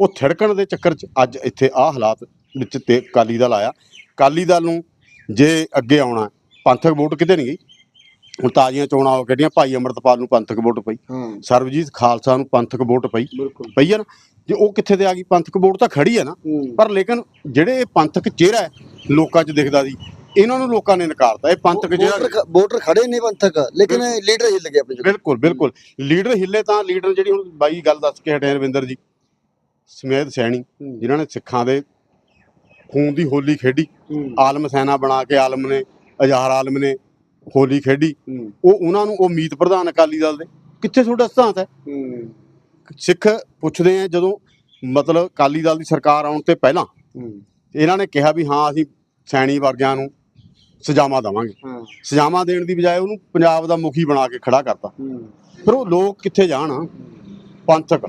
ਉਹ ਥਿੜਕਣ ਦੇ ਚੱਕਰ 'ਚ ਅੱਜ ਇੱਥੇ ਆਹ ਹਾਲਾਤ ਵਿੱਚ ਤੇ ਅਕਾਲੀ ਦਲ ਆਇਆ। ਅਕਾਲੀ ਦਲ ਨੂੰ ਜੇ ਅੱਗੇ ਆਉਣਾ ਪੰਥਕ ਵੋਟ ਕਿਤੇ ਨਹੀਂ ਗਈ। ਹੁਣ ਤਾਜ਼ੀਆਂ ਚੋਣਾਂ ਹੋ ਕਿਹੜੀਆਂ ਭਾਈ ਅਮਰਤਪਾਲ ਨੂੰ ਪੰਥਕ ਵੋਟ ਪਈ। ਸਰਬਜੀਤ ਖਾਲਸਾ ਨੂੰ ਪੰਥਕ ਵੋਟ ਪਈ। ਬਿਲਕੁਲ। ਪਈ ਹੈ ਨਾ? ਜੇ ਉਹ ਕਿੱਥੇ ਤੇ ਆ ਗਈ? ਪੰਥਕ ਵੋਟ ਤਾਂ ਖੜੀ ਹੈ ਨਾ। ਪਰ ਲੇਕਿਨ ਜਿਹੜੇ ਪੰਥਕ ਚਿਹਰਾ ਲੋਕਾਂ 'ਚ ਦਿਖਦਾ ਸੀ। ਇਹਨਾਂ ਨੂੰ ਲੋਕਾਂ ਨੇ ਨਕਾਰਤਾ ਇਹ ਪੰਥਕ ਜਿਹੜਾ ਵੋਟਰ ਖੜੇ ਨੇ ਪੰਥਕ ਲੇਕਿਨ ਲੀਡਰ ਹਿੱਲ ਗਿਆ ਆਪਣੀ ਬਿਲਕੁਲ ਬਿਲਕੁਲ। ਲੀਡਰ ਹਿੱਲੇ ਤਾਂ ਲੀਡਰ ਜਿਹੜੀ ਹੁਣ ਬਾਈ ਗੱਲ ਦੱਸ ਕੇ ਹਟਿਆ ਰਵਿੰਦਰ ਜੀ ਸਮੇਤ ਸੈਣੀ ਜਿਨ੍ਹਾਂ ਨੇ ਸਿੱਖਾਂ ਦੇ ਖੂਨ ਦੀ ਹੋਲੀ ਖੇਡੀ ਆਲਮ ਸੈਨਾ ਬਣਾ ਕੇ ਆਲਮ ਨੇ ਅਜ਼ਾਹਰ ਆਲਮ ਨੇ ਹੋਲੀ ਖੇਡੀ। ਉਹ ਉਹਨਾਂ ਨੂੰ ਉਹ ਮੀਤ ਪ੍ਰਧਾਨ ਅਕਾਲੀ ਦਲ ਦੇ। ਕਿੱਥੇ ਤੁਹਾਡਾ ਸਿਧਾਂਤ ਹੈ? ਸਿੱਖ ਪੁੱਛਦੇ ਆ ਜਦੋਂ ਮਤਲਬ ਅਕਾਲੀ ਦਲ ਦੀ ਸਰਕਾਰ ਆਉਣ ਤੇ ਪਹਿਲਾਂ ਇਹਨਾਂ ਨੇ ਕਿਹਾ ਵੀ ਹਾਂ ਅਸੀਂ ਸੈਣੀ ਵਰਗਿਆਂ ਨੂੰ ਸਜ਼ਾਵਾਂ ਦੇਵਾਂਗੇ। ਸਜ਼ਾਵਾਂ ਦੇਣ ਦੀ ਬਜਾਏ ਉਹਨੂੰ ਪੰਜਾਬ ਦਾ ਮੁਖੀ ਬਣਾ ਕੇ ਖੜਾ ਕਰਤਾ। ਫਿਰ ਉਹ ਲੋਕ ਕਿੱਥੇ ਜਾਣ? ਪੰਥਕ।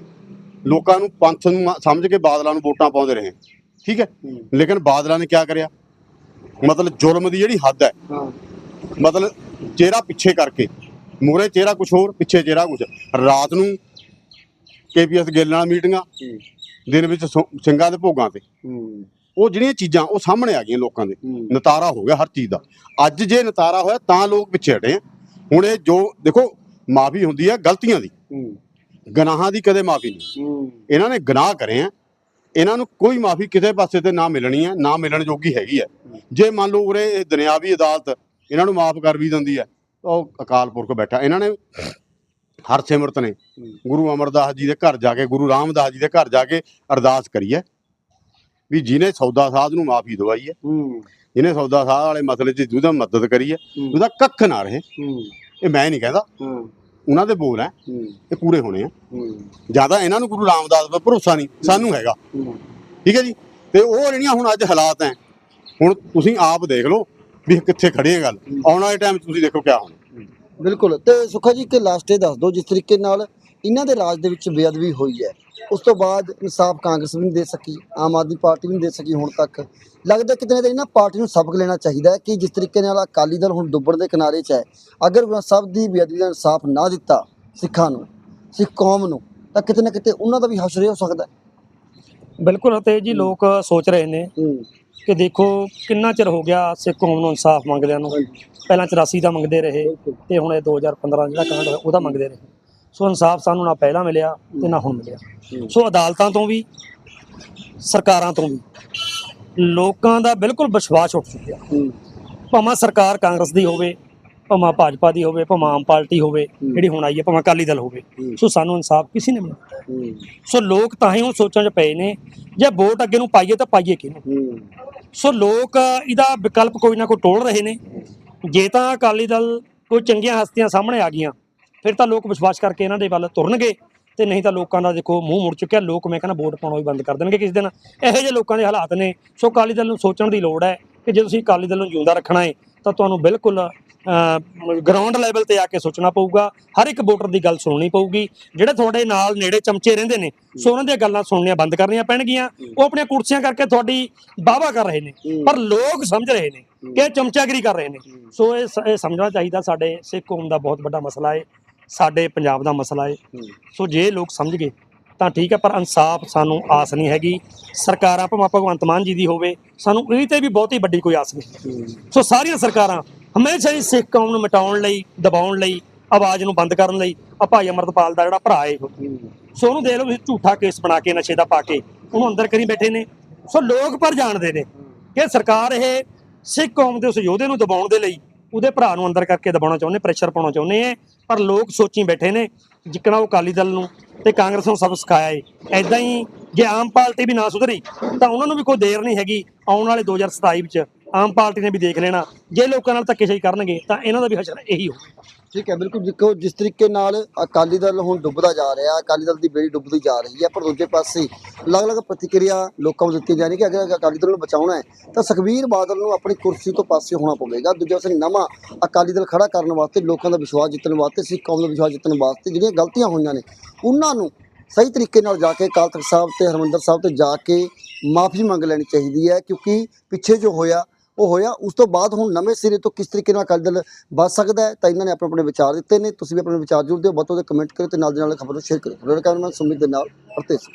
ਲੋਕਾਂ ਨੂੰ ਪੰਥ ਨੂੰ ਸਮਝ ਕੇ ਬਾਦਲਾਂ ਨੂੰ ਵੋਟਾਂ ਪਾਉਂਦੇ ਰਹੇ। ਠੀਕ ਹੈ? ਲੇਕਿਨ ਬਾਦਲਾਂ ਨੇ ਕੀ ਕਰਿਆ? ਮਤਲਬ ਜ਼ੁਲਮ ਦੀ ਜਿਹੜੀ ਹੱਦ ਹੈ। ਮਤਲਬ ਚਿਹਰਾ ਪਿੱਛੇ ਕਰਕੇ। ਮੂਰੇ ਚਿਹਰਾ ਕੁਝ ਹੋਰ ਪਿੱਛੇ ਚਿਹਰਾ ਕੁਝ ਰਾਤ ਨੂੰ ਕੇਪੀਐਸ ਗਿੱਲ ਨਾਲ ਮੀਟਿੰਗਾਂ। ਦਿਨ ਵਿੱਚ ਸਿੰਘਾਂ ਦੇ ਭੋਗਾਂ ਤੇ। ਉਹ ਜਿਹੜੀਆਂ ਚੀਜ਼ਾਂ ਉਹ ਸਾਹਮਣੇ ਆ ਗਈਆਂ ਲੋਕਾਂ ਦੇ। ਨਤਾਰਾ ਹੋ ਗਿਆ ਹਰ ਚੀਜ਼ ਦਾ। ਅੱਜ ਜੇ ਨਤਾਰਾ ਹੋਇਆ ਤਾਂ ਲੋਕ ਪਿੱਛੇ ਹਟੇ ਆ। ਹੁਣ ਇਹ ਜੋ ਦੇਖੋ ਮਾਫੀ ਹੁੰਦੀ ਹੈ ਗਲਤੀਆਂ ਦੀ। ਗੁਨਾਹਾਂ ਦੀ ਕਦੇ ਮਾਫੀ ਨਹੀਂ। ਇਹਨਾਂ ਨੇ ਗੁਨਾਹ ਕਰੇ ਆ। ਇਹਨਾਂ ਨੂੰ ਕੋਈ ਮਾਫੀ ਕਿਸੇ ਪਾਸੇ ਤੇ ਨਾ ਮਿਲਣੀ ਹੈ ਨਾ ਮਿਲਣ ਜੋਗੀ ਹੈਗੀ ਹੈ। ਜੇ ਮੰਨ ਲਓ ਉਰੇ ਇਹ ਦੁਨਿਆਵੀ ਅਦਾਲਤ ਇਹਨਾਂ ਨੂੰ ਮਾਫ ਕਰ ਵੀ ਦਿੰਦੀ ਹੈ ਤਾਂ ਉਹ ਅਕਾਲ ਪੁਰਖ ਬੈਠਾ। ਇਹਨਾਂ ਨੇ ਹਰਸਿਮਰਤ ਨੇ ਗੁਰੂ ਅਮਰਦਾਸ ਜੀ ਦੇ ਘਰ ਜਾ ਕੇ ਗੁਰੂ ਰਾਮਦਾਸ ਜੀ ਦੇ ਘਰ ਜਾ ਕੇ ਅਰਦਾਸ ਕਰੀ ਹੈ। ਵੀ ਜਿਹਨੇ ਸੌਦਾ ਸਾਧ ਨੂੰ ਮਾਫੀ ਦਵਾਈ ਹੈ ਜਿਹਨੇ ਸੌਦਾ ਸਾਧ ਵਾਲੇ ਮਸਲੇ 'ਚ ਜਿਹਦਾ ਮਦਦ ਕਰੀ ਹੈ ਉਹਦਾ ਕੱਖ ਨਾ ਰਹੇ। ਇਹ ਮੈਂ ਨਹੀਂ ਕਹਿੰਦਾ। ਉਹਨਾਂ ਦੇ ਬੋਲ ਹੈ ਇਹ ਪੂਰੇ ਹੋਣੇ ਆ। ਜ਼ਿਆਦਾ ਇਹਨਾਂ ਨੂੰ ਗੁਰੂ ਰਾਮਦਾਸ 'ਤੇ ਭਰੋਸਾ ਨਹੀਂ ਸਾਨੂੰ ਹੈਗਾ। ਠੀਕ ਹੈ ਜੀ? ਤੇ ਉਹ ਜਿਹੜੀਆਂ ਹੁਣ ਅੱਜ ਹਾਲਾਤ ਹੈ ਹੁਣ ਤੁਸੀਂ ਆਪ ਦੇਖ ਲਓ ਵੀ ਕਿੱਥੇ ਖੜੇ ਆ ਗੱਲ। ਆਉਣ ਵਾਲੇ ਟਾਈਮ 'ਚ ਤੁਸੀਂ ਦੇਖੋ ਕਿਆ ਹੋਣਾ। ਬਿਲਕੁਲ। ਤੇ ਸੁਖਾ ਜੀ ਇੱਕ ਲਾਸਟ ਇਹ ਦੱਸ ਦਿਓ ਜਿਸ ਤਰੀਕੇ ਨਾਲ ਇਹਨਾਂ ਦੇ ਰਾਜ ਦੇ ਵਿੱਚ ਬੇਅਦਬੀ ਹੋਈ ਹੈ। ਉਸ ਤੋਂ ਬਾਅਦ ਇਨਸਾਫ ਕਾਂਗਰਸ ਵੀ ਨਹੀਂ ਦੇ ਸਕੀ ਆਮ ਆਦਮੀ ਪਾਰਟੀ ਵੀ ਨਹੀਂ ਦੇ ਸਕੀ ਹੁਣ ਤੱਕ। ਲੱਗਦਾ ਕਿਤੇ ਨਾ ਕਿਤੇ ਇਹਨਾਂ ਪਾਰਟੀ ਨੂੰ ਸਬਕ ਲੈਣਾ ਚਾਹੀਦਾ ਹੈ ਕਿ ਜਿਸ ਤਰੀਕੇ ਨਾਲ ਅਕਾਲੀ ਦਲ ਹੁਣ ਡੁੱਬਣ ਦੇ ਕਿਨਾਰੇ 'ਚ ਹੈ ਅਗਰ ਸਭ ਦੀ ਬੇਅਦਬੀ ਦਾ ਇਨਸਾਫ ਨਾ ਦਿੱਤਾ ਸਿੱਖਾਂ ਨੂੰ ਸਿੱਖ ਕੌਮ ਨੂੰ ਤਾਂ ਕਿਤੇ ਨਾ ਕਿਤੇ ਉਹਨਾਂ ਦਾ ਵੀ ਹਸ਼ਰੇ ਹੋ ਸਕਦਾ ਬਿਲਕੁਲ ਅਤੇ ਜੀ ਲੋਕ ਸੋਚ ਰਹੇ ਨੇ ਕਿ ਦੇਖੋ ਕਿੰਨਾ ਚਿਰ ਹੋ ਗਿਆ ਸਿੱਖ ਕੌਮ ਨੂੰ ਇਨਸਾਫ ਮੰਗਦਿਆਂ ਨੂੰ। ਪਹਿਲਾਂ 84 ਦਾ ਮੰਗਦੇ ਰਹੇ ਤੇ ਹੁਣ ਇਹ 2015 ਜਿਹੜਾ ਕਾਂਡ ਹੋਇਆ ਉਹਦਾ ਮੰਗਦੇ ਰਹੇ। ਸੋ ਇਨਸਾਫ ਸਾਨੂੰ ਨਾ ਪਹਿਲਾਂ ਮਿਲਿਆ ਤੇ ਨਾ ਹੁਣ ਮਿਲਿਆ। ਸੋ ਅਦਾਲਤਾਂ ਤੋਂ ਵੀ, ਸਰਕਾਰਾਂ ਤੋਂ ਵੀ ਲੋਕਾਂ ਦਾ ਬਿਲਕੁਲ ਵਿਸ਼ਵਾਸ ਉੱਠ ਚੁੱਕਿਆ। ਭਾਵੇਂ ਸਰਕਾਰ ਕਾਂਗਰਸ ਦੀ ਹੋਵੇ, ਭਾਵੇਂ ਭਾਜਪਾ ਦੀ ਹੋਵੇ, ਭਾਵੇਂ ਆਮ ਪਾਰਟੀ ਹੋਵੇ, ਜਿਹੜੀ ਹੁਣ ਆਈ ਹੈ, ਭਾਵੇਂ ਅਕਾਲੀ ਦਲ ਹੋਵੇ, ਸੋ ਸਾਨੂੰ ਇਨਸਾਫ ਕਿਸੇ ਨੇ ਮਿਲਿਆ ਸੋ ਲੋਕ ਤਾਂ ਹੀ ਹੁਣ ਸੋਚਾਂ 'ਚ ਪਏ ਨੇ, ਜੇ ਵੋਟ ਅੱਗੇ ਨੂੰ ਪਾਈਏ ਤਾਂ ਪਾਈਏ ਕਿਹਨੂੰ? ਸੋ ਲੋਕ ਇਹਦਾ ਵਿਕਲਪ ਕੋਈ ਨਾ ਕੋਈ ਟੋਲ ਰਹੇ ਨੇ। ਜੇ ਤਾਂ ਅਕਾਲੀ ਦਲ ਕੋਈ ਚੰਗੀਆਂ ਹਸਤੀਆਂ ਸਾਹਮਣੇ ਆ ਗਈਆਂ ਫਿਰ ਤਾਂ ਲੋਕ ਵਿਸ਼ਵਾਸ ਕਰਕੇ ਇਹਨਾਂ ਦੇ ਵੱਲ ਤੁਰਨਗੇ ਤੇ ਨਹੀਂ ਤਾਂ ਲੋਕਾਂ ਦਾ ਦੇਖੋ ਮੂੰਹ ਮੁੜ ਚੁੱਕਿਆ, ਲੋਕ ਮੈਂ ਕਹਿੰਦਾ ਵੋਟ ਪਾਉਣਾ ਵੀ ਬੰਦ ਕਰ ਦੇਣਗੇ ਕਿਸੇ ਦਿਨ। ਇਹੋ ਜਿਹੇ ਲੋਕਾਂ ਦੇ ਹਾਲਾਤ ਨੇ, ਸੋ ਅਕਾਲੀ ਦਲ ਨੂੰ ਸੋਚਣ ਦੀ ਲੋੜ ਹੈ ਕਿ ਜੇ ਤੁਸੀਂ ਅਕਾਲੀ ਦਲ ਨੂੰ ਜਿਉਂਦਾ ਰੱਖਣਾ ਹੈ, ਤਾਂ ਤੁਹਾਨੂੰ ਬਿਲਕੁਲ ਗਰਾਊਂਡ ਲੈਵਲ ਤੇ ਆ ਕੇ ਸੋਚਣਾ ਪਊਗਾ, ਹਰ ਇੱਕ ਵੋਟਰ ਦੀ ਗੱਲ ਸੁਣਨੀ ਪਊਗੀ। ਜਿਹੜੇ ਤੁਹਾਡੇ ਨਾਲ ਨੇੜੇ ਚਮਚੇ ਰਹਿੰਦੇ ਨੇ, ਸੋ ਉਹਨਾਂ ਦੀਆਂ ਗੱਲਾਂ ਸੁਣਨੀਆਂ ਬੰਦ ਕਰਨੀਆਂ ਪੈਣਗੀਆਂ। ਉਹ ਆਪਣੀਆਂ ਕੁਰਸੀਆਂ ਕਰਕੇ ਤੁਹਾਡੀ ਵਾਹਵਾ ਕਰ ਰਹੇ ਨੇ, ਪਰ ਲੋਕ ਸਮਝ ਰਹੇ ਨੇ ਕਿ ਇਹ ਚਮਚਾਗਰੀ ਕਰ ਰਹੇ ਨੇ। ਸੋ ਇਹ ਇਹ ਸਮਝਣਾ ਚਾਹੀਦਾ ਸਾਡੇ ਸਿੱਖ ਕੌਮ ਦਾ ਬਹੁਤ ਵੱਡਾ ਮਸਲਾ ਹੈ। ਸਾਡੇ ਪੰਜਾਬ ਦਾ ਮਸਲਾ ਹੈ ਸੋ ਜੇ ਲੋਕ ਸਮਝ ਗਏ, ਤਾਂ ਠੀਕ ਹੈ, ਪਰ ਇਨਸਾਫ ਸਾਨੂੰ ਆਸ ਨਹੀਂ ਹੈਗੀ। ਸਰਕਾਰਾਂ, ਭਾਵੇਂ ਭਗਵੰਤ ਮਾਨ ਜੀ ਦੀ ਹੋਵੇ, ਸਾਨੂੰ ਇਹ ਤੇ ਵੀ ਬਹੁਤੀ ਵੱਡੀ ਕੋਈ ਆਸ ਨਹੀਂ। ਸੋ ਸਾਰੀਆਂ ਸਰਕਾਰਾਂ ਹਮੇਸ਼ਾ ਹੀ ਸਿੱਖ ਕੌਮ ਨੂੰ ਮਿਟਾਉਣ ਲਈ, ਦਬਾਉਣ ਲਈ, ਆਵਾਜ਼ ਨੂੰ ਬੰਦ ਕਰਨ ਲਈ ਆ ਭਾਈ ਅਮਰਤਪਾਲ ਦਾ ਜਿਹੜਾ ਭਰਾ ਹੈ ਸੋ ਉਹਨੂੰ ਦੇਖ ਲਓ ਤੁਸੀਂ ਝੂਠਾ ਕੇਸ ਬਣਾ ਕੇ ਨਸ਼ੇ ਦਾ ਪਾ ਕੇ, ਉਹਨੂੰ ਅੰਦਰ ਕਰੀ ਬੈਠੇ ਨੇ। ਸੋ ਲੋਕ ਪਰ ਜਾਣਦੇ ਨੇ ਕਿ ਸਰਕਾਰ ਇਹ ਸਿੱਖ ਕੌਮ ਦੇ ਉਸ ਯੋਧੇ ਨੂੰ ਦਬਾਉਣ ਦੇ ਲਈ ਉਹਦੇ ਭਰਾ ਨੂੰ ਅੰਦਰ ਕਰਕੇ ਦਬਾਉਣਾ ਚਾਹੁੰਦੇ ਪ੍ਰੈਸ਼ਰ ਪਾਉਣਾ ਚਾਹੁੰਦੇ ਐ, ਪਰ ਲੋਕ ਸੋਚੀ ਬੈਠੇ ਨੇ, ਜਿੱਕਣਾ ਉਹ ਅਕਾਲੀ ਦਲ ਨੂੰ ਤੇ ਕਾਂਗਰਸ ਨੂੰ ਸਭ ਸਿਖਾਇਆ ਏ। ਐਦਾਂ ਹੀ ਜੇ ਆਮ ਪਾਰਟੀ ਵੀ ਨਾ ਸੁਧਰੀ, ਤਾਂ ਉਹਨਾਂ ਨੂੰ ਵੀ ਕੋਈ ਦੇਰ ਨਹੀਂ ਹੈਗੀ ਆਉਣ ਵਾਲੇ 2027 ਵਿੱਚ। ਆਮ ਪਾਰਟੀ ਨੇ ਵੀ ਦੇਖ ਲੈਣਾ, ਜੇ ਲੋਕਾਂ ਨਾਲ ਧੱਕੇਸ਼ਾਹੀ ਕਰਨਗੇ, ਤਾਂ ਇਹਨਾਂ ਦਾ ਵੀ ਹਸ਼ਰ ਇਹੀ ਹੋਵੇਗਾ ਠੀਕ ਹੈ, ਬਿਲਕੁਲ ਦੇਖੋ, ਜਿਸ ਤਰੀਕੇ ਨਾਲ ਅਕਾਲੀ ਦਲ ਹੁਣ ਡੁੱਬਦਾ ਜਾ ਰਿਹਾ, ਅਕਾਲੀ ਦਲ ਦੀ ਬੇੜੀ ਡੁੱਬਦੀ ਜਾ ਰਹੀ ਹੈ, ਪਰ ਦੂਜੇ ਪਾਸੇ ਅਲੱਗ-ਅਲੱਗ ਪ੍ਰਤੀਕਿਰਿਆ ਲੋਕਾਂ ਨੂੰ ਦਿੱਤੀ ਜਾ ਰਹੀ ਕਿ ਅਗਰ ਅਕਾਲੀ ਦਲ ਨੂੰ ਬਚਾਉਣਾ ਹੈ, ਤਾਂ ਸੁਖਬੀਰ ਬਾਦਲ ਨੂੰ ਆਪਣੀ ਕੁਰਸੀ ਤੋਂ ਪਾਸੇ ਹੋਣਾ ਪਵੇਗਾ। ਦੂਜੇ ਪਾਸੇ ਨਵਾਂ ਅਕਾਲੀ ਦਲ ਖੜਾ ਕਰਨ ਵਾਸਤੇ, ਲੋਕਾਂ ਦਾ ਵਿਸ਼ਵਾਸ ਜਿੱਤਣ ਵਾਸਤੇ, ਸਿੱਖ ਕੌਮ ਦਾ ਵਿਸ਼ਵਾਸ ਜਿੱਤਣ ਵਾਸਤੇ ਜਿਹੜੀਆਂ ਗਲਤੀਆਂ ਹੋਈਆਂ ਨੇ, ਉਹਨਾਂ ਨੂੰ ਸਹੀ ਤਰੀਕੇ ਨਾਲ ਜਾ ਕੇ ਅਕਾਲ ਤਖਤ ਸਾਹਿਬ ਤੇ ਹਰਮੰਦਰ ਸਾਹਿਬ ਤੇ ਜਾ ਕੇ ਮਾਫੀ ਮੰਗ ਲੈਣੀ ਚਾਹੀਦੀ ਹੈ, ਕਿਉਂਕਿ ਪਿੱਛੇ ਜੋ ਹੋਇਆ ਉਹ ਹੋਇਆ। ਉਸ ਤੋਂ ਬਾਅਦ ਹੁਣ ਨਵੇਂ ਸਿਰੇ ਤੋਂ ਕਿਸ ਤਰੀਕੇ ਨਾਲ ਅਕਾਲੀ ਦਲ ਬਚ ਸਕਦਾ ਹੈ, ਤਾਂ ਇਹਨਾਂ ਨੇ ਆਪਣੇ ਆਪਣੇ ਵਿਚਾਰ ਦਿੱਤੇ ਨੇ। ਤੁਸੀਂ ਵੀ ਆਪਣੇ ਵਿਚਾਰ ਜੁੜਦੇ ਹੋ ਵੱਧ ਤੋਂ ਵੱਧ ਕਮੈਂਟ ਕਰੋ ਤੇ ਨਾਲ ਦੀ ਨਾਲ ਖਬਰ ਨੂੰ ਸ਼ੇਅਰ ਕਰੋ ਤੁਹਾਡਾ ਕੈਮਰਾਮੈਨ ਸੁਮਿਤ ਦੇ ਨਾਲ ਪ੍ਰਤੇਸ਼